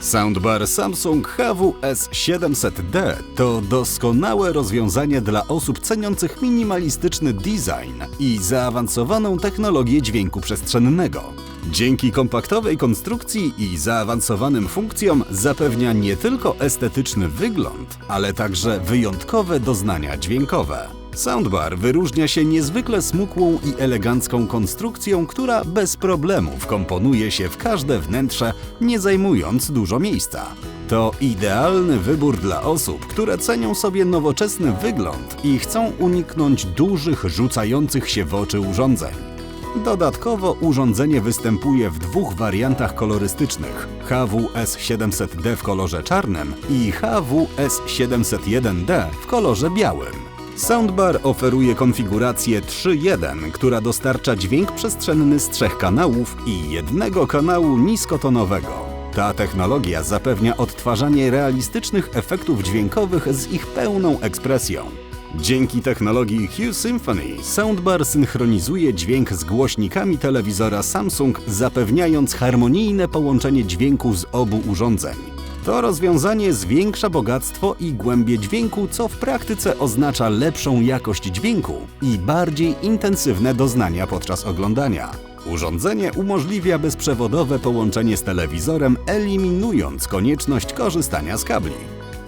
Soundbar Samsung HWS700D to doskonałe rozwiązanie dla osób ceniących minimalistyczny design i zaawansowaną technologię dźwięku przestrzennego. Dzięki kompaktowej konstrukcji i zaawansowanym funkcjom zapewnia nie tylko estetyczny wygląd, ale także wyjątkowe doznania dźwiękowe. Soundbar wyróżnia się niezwykle smukłą i elegancką konstrukcją, która bez problemu wkomponuje się w każde wnętrze, nie zajmując dużo miejsca. To idealny wybór dla osób, które cenią sobie nowoczesny wygląd i chcą uniknąć dużych, rzucających się w oczy urządzeń. Dodatkowo urządzenie występuje w dwóch wariantach kolorystycznych: HWS700D w kolorze czarnym i HWS701D w kolorze białym. Soundbar oferuje konfigurację 3.1, która dostarcza dźwięk przestrzenny z trzech kanałów i jednego kanału niskotonowego. Ta technologia zapewnia odtwarzanie realistycznych efektów dźwiękowych z ich pełną ekspresją. Dzięki technologii Hue Symphony Soundbar synchronizuje dźwięk z głośnikami telewizora Samsung, zapewniając harmonijne połączenie dźwięku z obu urządzeń. To rozwiązanie zwiększa bogactwo i głębię dźwięku, co w praktyce oznacza lepszą jakość dźwięku i bardziej intensywne doznania podczas oglądania. Urządzenie umożliwia bezprzewodowe połączenie z telewizorem, eliminując konieczność korzystania z kabli.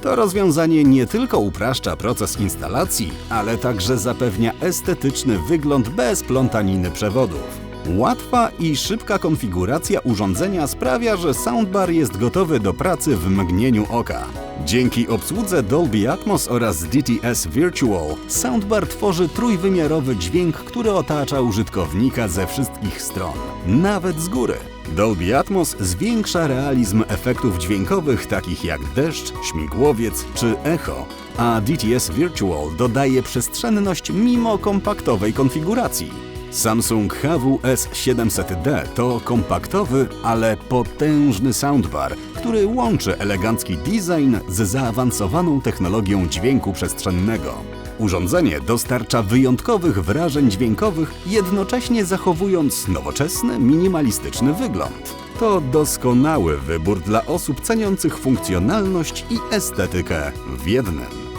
To rozwiązanie nie tylko upraszcza proces instalacji, ale także zapewnia estetyczny wygląd bez plątaniny przewodów. Łatwa i szybka konfiguracja urządzenia sprawia, że soundbar jest gotowy do pracy w mgnieniu oka. Dzięki obsłudze Dolby Atmos oraz DTS Virtual, soundbar tworzy trójwymiarowy dźwięk, który otacza użytkownika ze wszystkich stron, nawet z góry. Dolby Atmos zwiększa realizm efektów dźwiękowych takich jak deszcz, śmigłowiec czy echo, a DTS Virtual dodaje przestrzenność mimo kompaktowej konfiguracji. Samsung HWS700D to kompaktowy, ale potężny soundbar, który łączy elegancki design z zaawansowaną technologią dźwięku przestrzennego. Urządzenie dostarcza wyjątkowych wrażeń dźwiękowych, jednocześnie zachowując nowoczesny, minimalistyczny wygląd. To doskonały wybór dla osób ceniących funkcjonalność i estetykę w jednym.